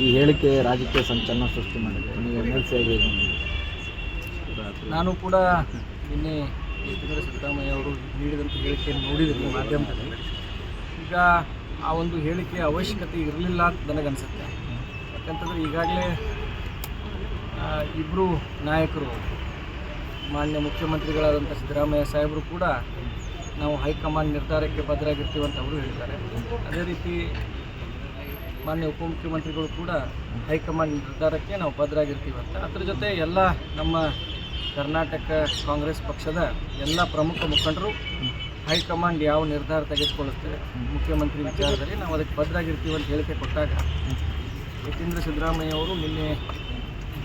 ಈ ಹೇಳಿಕೆ ರಾಜಕೀಯ ಸಂಚಲನ ಸೃಷ್ಟಿ ಮಾಡಿದೆ. ನೀವು ಎಂ ಎಲ್ ನಾನು ಕೂಡ ನಿನ್ನೆ ಸಿದ್ದರಾಮಯ್ಯ ಅವರು ನೀಡಿದಂಥ ಹೇಳಿಕೆಯನ್ನು ನೋಡಿದ್ದೀನಿ ಮಾಧ್ಯಮದಲ್ಲಿ. ಈಗ ಆ ಒಂದು ಹೇಳಿಕೆಯ ಅವಶ್ಯಕತೆ ಇರಲಿಲ್ಲ ಅಂತ ನನಗನ್ಸುತ್ತೆ. ಯಾಕಂತಂದರೆ ಈಗಾಗಲೇ ಇಬ್ಬರು ನಾಯಕರು, ಮಾನ್ಯ ಮುಖ್ಯಮಂತ್ರಿಗಳಾದಂಥ ಸಿದ್ದರಾಮಯ್ಯ ಸಾಹೇಬರು ಕೂಡ ನಾವು ಹೈಕಮಾಂಡ್ ನಿರ್ಧಾರಕ್ಕೆ ಬದ್ಧರಾಗಿರ್ತೀವಿ ಅಂತ ಅವರು ಹೇಳ್ತಾರೆ ಅದೇ ರೀತಿ ಮಾನ್ಯ ಉಪಮುಖ್ಯಮಂತ್ರಿಗಳು ಕೂಡ ಹೈಕಮಾಂಡ್ ನಿರ್ಧಾರಕ್ಕೆ ನಾವು ಬದ್ಧರಾಗಿರ್ತೀವಿ ಅಂತ. ಅದ್ರ ಜೊತೆ ಎಲ್ಲ ನಮ್ಮ ಕರ್ನಾಟಕ ಕಾಂಗ್ರೆಸ್ ಪಕ್ಷದ ಎಲ್ಲ ಪ್ರಮುಖ ಮುಖಂಡರು ಹೈಕಮಾಂಡ್ ಯಾವ ನಿರ್ಧಾರ ತೆಗೆದುಕೊಳ್ಳುತ್ತೆ, ಮುಖ್ಯಮಂತ್ರಿ ವಿಚಾರದಲ್ಲಿ ನಾವು ಅದಕ್ಕೆ ಬದ್ಧರಾಗಿರ್ತೀವಿ ಅಂತ ಹೇಳಿಕೆ ಕೊಟ್ಟಾಗ ಯತೀಂದ್ರ ಸಿದ್ದರಾಮಯ್ಯ ಅವರು ನಿನ್ನೆ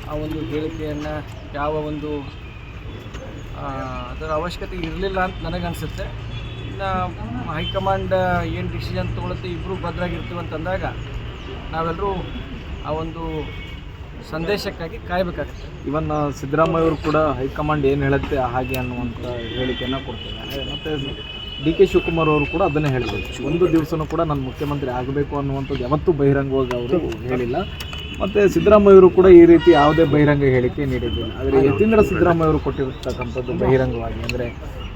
ಆ ಒಂದು ಹೇಳಿಕೆಯನ್ನು ಯಾವ ಒಂದು ಅದರ ಅವಶ್ಯಕತೆ ಇರಲಿಲ್ಲ ಅಂತ ನನಗನ್ಸುತ್ತೆ. ಇನ್ನು ಹೈಕಮಾಂಡ್ ಏನು ಡಿಸಿಷನ್ ತೊಗೊಳುತ್ತೆ ಇಬ್ಬರು ಭದ್ರಾಗಿರ್ತೀವಿ ಅಂತಂದಾಗ ನಾವೆಲ್ಲರೂ ಆ ಒಂದು ಸಂದೇಶಕ್ಕಾಗಿ ಕಾಯಬೇಕಾಗುತ್ತೆ. ಇವನ್ ಸಿದ್ದರಾಮಯ್ಯ ಅವರು ಕೂಡ ಹೈಕಮಾಂಡ್ ಏನು ಹೇಳುತ್ತೆ ಹಾಗೆ ಅನ್ನುವಂಥ ಹೇಳಿಕೆಯನ್ನು ಕೊಡ್ತಿದ್ದಾರೆ. ಮತ್ತು ಡಿ ಕೆ ಶಿವಕುಮಾರ್ ಅವರು ಕೂಡ ಅದನ್ನೇ ಹೇಳಬೇಕು. ಒಂದು ದಿವಸನೂ ಕೂಡ ನಾನು ಮುಖ್ಯಮಂತ್ರಿ ಆಗಬೇಕು ಅನ್ನುವಂಥದ್ದು ಯಾವತ್ತೂ ಬಹಿರಂಗವಾಗಿ ಅವರು ಹೇಳಿಲ್ಲ. ಮತ್ತು ಸಿದ್ದರಾಮಯ್ಯ ಅವರು ಕೂಡ ಈ ರೀತಿ ಯಾವುದೇ ಬಹಿರಂಗ ಹೇಳಿಕೆ ನೀಡಿದ್ದಿಲ್ಲ. ಆದರೆ ಯತೀಂದ್ರ ಸಿದ್ದರಾಮಯ್ಯ ಅವರು ಕೊಟ್ಟಿರ್ತಕ್ಕಂಥದ್ದು ಬಹಿರಂಗವಾಗಿ, ಅಂದರೆ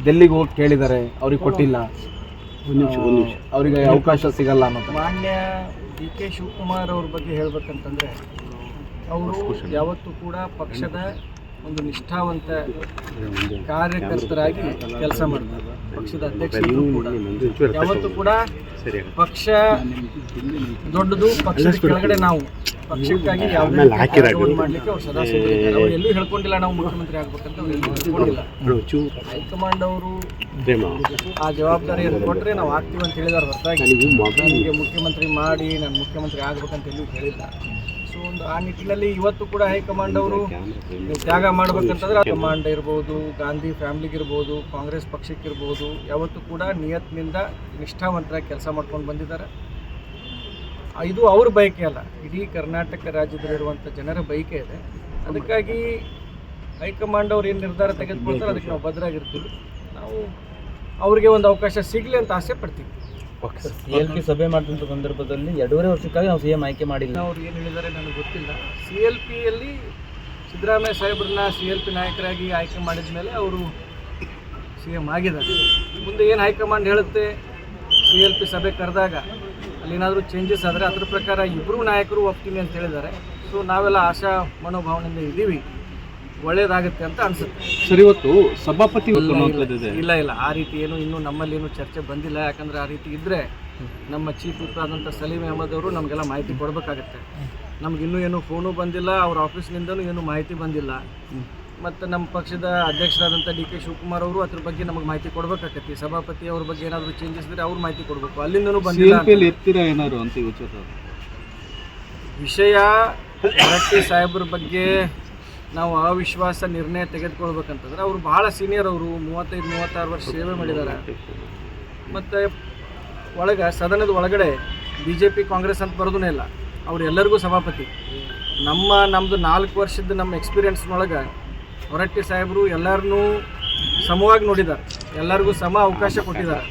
ಡೆಲ್ಲಿಗೆ ಹೋಗಿ ಕೇಳಿದ್ದಾರೆ ಅವ್ರಿಗೆ ಕೊಟ್ಟಿಲ್ಲ. ಅವರಿಗೆ ಅವಕಾಶ ಸಿಗಲ್ಲ ಅನ್ನೋದು. ಮಾನ್ಯ ಡಿ ಕೆ ಶಿವಕುಮಾರ್ ಅವ್ರ ಬಗ್ಗೆ ಹೇಳ್ಬೇಕಂತಂದ್ರೆ ಅವರು ಯಾವತ್ತೂ ಕೂಡ ಪಕ್ಷದ ಒಂದು ನಿಷ್ಠಾವಂತ ಕಾರ್ಯಕರ್ತರಾಗಿ ಕೆಲಸ ಮಾಡ್ತಾರೆ. ಪಕ್ಷದ ಅಧ್ಯಕ್ಷರು ಕೂಡ. ಯಾವತ್ತೂ ಕೂಡ ಪಕ್ಷ ದೊಡ್ಡದು ಪಕ್ಷದ ಕೆಳಗಡೆ ನಾವು ಪಕ್ಷಕ್ಕಾಗಿ ಯಾವುದೇ ಮಾಡಲಿಕ್ಕೆ ಅವ್ರು ಸದಾ ಅವ್ರು ಎಲ್ಲೂ ಹೇಳ್ಕೊಂಡಿಲ್ಲ ನಾವು ಮುಖ್ಯಮಂತ್ರಿ ಆಗ್ಬೇಕಂತ ಅವ್ರು ಎಲ್ಲೂ ಹೇಳ್ಕೊಂಡಿಲ್ಲ. ಹೈಕಮಾಂಡ್ ಅವರು ಆ ಜವಾಬ್ದಾರಿಯನ್ನು ಕೊಟ್ಟರೆ ನಾವು ಆಗ್ತೀವಿ ಅಂತ ಹೇಳಿದಾರೆ ಹೊರತಾಗಿ ನನಗೆ ಮುಖ್ಯಮಂತ್ರಿ ಮಾಡಿ ನಾನು ಮುಖ್ಯಮಂತ್ರಿ ಆಗ್ಬೇಕಂತ ಎಲ್ಲೂ ಹೇಳಿಲ್ಲ. ಸೊ ಒಂದು ಆ ನಿಟ್ಟಿನಲ್ಲಿ ಇವತ್ತು ಕೂಡ ಹೈಕಮಾಂಡ್ ಅವರು ತ್ಯಾಗ ಮಾಡ್ಬೇಕಂತಂದ್ರೆ ಹೈಕಮಾಂಡ್ ಇರ್ಬೋದು, ಗಾಂಧಿ ಫ್ಯಾಮ್ಲಿಗೆ ಇರ್ಬೋದು ಕಾಂಗ್ರೆಸ್ ಪಕ್ಷಕ್ಕೆ ಇರ್ಬೋದು ಯಾವತ್ತೂ ಕೂಡ ನಿಯತ್ನಿಂದ ನಿಷ್ಠಾವಂತರಾಗಿ ಕೆಲಸ ಮಾಡ್ಕೊಂಡು ಬಂದಿದ್ದಾರೆ. ಇದು ಅವ್ರ ಬಯಕೆ ಅಲ್ಲ, ಇಡೀ ಕರ್ನಾಟಕ ರಾಜ್ಯದಲ್ಲಿರುವಂಥ ಜನರ ಬಯಕೆ ಇದೆ. ಅದಕ್ಕಾಗಿ ಹೈಕಮಾಂಡ್ ಅವ್ರು ಏನು ನಿರ್ಧಾರ ತೆಗೆದುಕೊಳ್ತಾರೆ ಅದಕ್ಕೆ ನಾವು ಭದ್ರಾಗಿರ್ತೀವಿ ನಾವು ಅವರಿಗೆ ಒಂದು ಅವಕಾಶ ಸಿಗಲಿ ಅಂತ ಆಸೆ ಪಡ್ತೀವಿ. ಸಿ ಎಲ್ ಪಿ ಸಭೆ ಮಾಡಿದಂಥ ಸಂದರ್ಭದಲ್ಲಿ ಎರಡೂವರೆ ವರ್ಷಕ್ಕಾಗಿ ನಾವು ಸಿ ಎಂ ಆಯ್ಕೆ ಮಾಡಿಲ್ಲ. ಅವ್ರು ಏನು ಹೇಳಿದ್ದಾರೆ ನನಗೆ ಗೊತ್ತಿಲ್ಲ. ಸಿ ಎಲ್ ಪಿಯಲ್ಲಿ ಸಿದ್ದರಾಮಯ್ಯ ಸಾಹೇಬ್ರನ್ನ ಸಿ ಎಲ್ ಪಿ ನಾಯಕರಾಗಿ ಆಯ್ಕೆ ಮಾಡಿದ ಮೇಲೆ ಅವರು ಸಿ ಎಂ ಆಗಿದ್ದಾರೆ. ಮುಂದೆ ಏನು ಹೈಕಮಾಂಡ್ ಹೇಳುತ್ತೆ? ಸಿ ಎಲ್ ಪಿ ಸಭೆ ಕರೆದಾಗ ಅಲ್ಲೇನಾದರೂ ಚೇಂಜಸ್ ಆದರೆ ಅದ್ರ ಪ್ರಕಾರ ಇಬ್ಬರೂ ನಾಯಕರು ಒಪ್ತೀನಿ ಅಂತ ಹೇಳಿದ್ದಾರೆ. ಸೊ ನಾವೆಲ್ಲ ಆಶಾ ಮನೋಭಾವನೆಯಿಂದ ಇದ್ದೀವಿ. ಒಳ್ಳೇದಾಗುತ್ತೆ ಅಂತ ಅನ್ಸುತ್ತೆ. ಸರ್ ಇವತ್ತು ಸಭಾಪತಿ ಇಲ್ಲ ಇಲ್ಲ ಆ ರೀತಿ ಏನು ಇನ್ನೂ ನಮ್ಮಲ್ಲಿ ಏನು ಚರ್ಚೆ ಬಂದಿಲ್ಲ. ಯಾಕಂದ್ರೆ ಆ ರೀತಿ ಇದ್ದರೆ ನಮ್ಮ ಚೀಫ್ ವಿಪ್ ಆದಂಥ ಸಲೀಂ ಅಹಮದ್ ಅವರು ನಮಗೆಲ್ಲ ಮಾಹಿತಿ ಕೊಡಬೇಕಾಗತ್ತೆ. ನಮ್ಗೆ ಇನ್ನೂ ಏನು ಫೋನು ಬಂದಿಲ್ಲ ಅವ್ರ ಆಫೀಸ್ನಿಂದನೂ ಏನು ಮಾಹಿತಿ ಬಂದಿಲ್ಲ. ಮತ್ತು ನಮ್ಮ ಪಕ್ಷದ ಅಧ್ಯಕ್ಷರಾದಂಥ ಡಿ ಕೆ ಶಿವಕುಮಾರ್ ಅವರು ಅದ್ರ ಬಗ್ಗೆ ನಮಗೆ ಮಾಹಿತಿ ಕೊಡಬೇಕಾಗತ್ತೆ. ಸಭಾಪತಿ ಅವ್ರ ಬಗ್ಗೆ ಏನಾದರೂ ಚೇಂಜಸ್ ಇದ್ರೆ ಅವ್ರು ಮಾಹಿತಿ ಕೊಡಬೇಕು. ಅಲ್ಲಿಂದನೂ ಬಂದಿಲ್ಲ ಎತ್ತಿರ ಏನಾರು ಅಂತ ಯೋಚನೆ ವಿಷಯ ಸಾಹೇಬ್ರ ಬಗ್ಗೆ ನಾವು ಅವಿಶ್ವಾಸ ನಿರ್ಣಯ ತೆಗೆದುಕೊಳ್ಬೇಕಂತಂದ್ರೆ ಅವರು ಬಹಳ ಸೀನಿಯರ್ ಅವರು, ಮೂವತ್ತೈದು, ಮೂವತ್ತಾರು ವರ್ಷ ಸೇವೆ ಮಾಡಿದ್ದಾರೆ. ಮತ್ತು ಒಳಗೆ, ಸದನದ ಒಳಗಡೆ ಬಿ ಜೆ ಪಿ ಕಾಂಗ್ರೆಸ್ ಅಂತ ಬರೋದೂ ಇಲ್ಲ. ಅವರೆಲ್ಲರಿಗೂ ಸಭಾಪತಿ. ನಮ್ಮ ನಮ್ಮದು ನಾಲ್ಕು ವರ್ಷದ ನಮ್ಮ ಎಕ್ಸ್ಪೀರಿಯನ್ಸ್ನೊಳಗೆ ಹೊರಟ್ಟಿ ಸಾಹೇಬರು ಎಲ್ಲರನ್ನೂ ಸಮವಾಗಿ ನೋಡಿದ್ದಾರೆ. ಎಲ್ಲರಿಗೂ ಸಮ ಅವಕಾಶ ಕೊಟ್ಟಿದ್ದಾರೆ.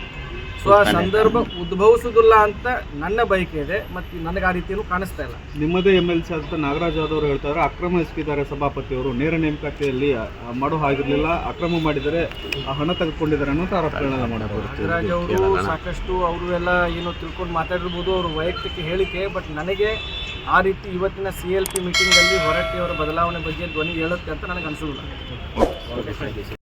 ಸೊ ಆ ಸಂದರ್ಭ ಉದ್ಭವಿಸುವುದಿಲ್ಲ ಅಂತ ನನ್ನ ಬಯಕೆ ಇದೆ ಮತ್ತು ನನಗೆ ಆ ರೀತಿಯಲ್ಲೂ ಕಾಣಿಸ್ತಾ ಇಲ್ಲ. ನಿಮ್ಮದೇ ಎಂ ಎಲ್ ಸಿ ಆದಂಥ ನಾಗರಾಜ್ ಯಾದವ್ ಅವರು ಹೇಳ್ತಾರೆ ಅಕ್ರಮ ಎಸಗಿದ್ದಾರೆ ಸಭಾಪತಿ ಅವರು ನೇರ ನೇಮಕಾತಿಯಲ್ಲಿ ಮಾಡೋ ಹಾಗಿರಲಿಲ್ಲ ಅಕ್ರಮ ಮಾಡಿದರೆ ಆ ಹಣ ತೆಗೆದುಕೊಂಡಿದ್ದಾರೆ ಅನ್ನೋ ಆರೋಪಗಳನ್ನ ಮಾಡಬಹುದು ನಾಗರಾಜ್ ಅವರು ಸಾಕಷ್ಟು ಅವರು ಎಲ್ಲ ಏನೋ ತಿಳ್ಕೊಂಡು ಮಾತಾಡಿರ್ಬೋದು ಅವರು ವೈಯಕ್ತಿಕ ಹೇಳಿಕೆ ಬಟ್ ನನಗೆ ಆ ರೀತಿ ಇವತ್ತಿನ ಸಿ ಎಲ್ ಪಿ ಮೀಟಿಂಗಲ್ಲಿ ಹೊರಟ್ಟಿಯವರ ಬದಲಾವಣೆ ಬಗ್ಗೆ ಧ್ವನಿ ಹೇಳುತ್ತೆ ಅಂತ ನನಗೆ ಅನಿಸೋದಿಲ್ಲ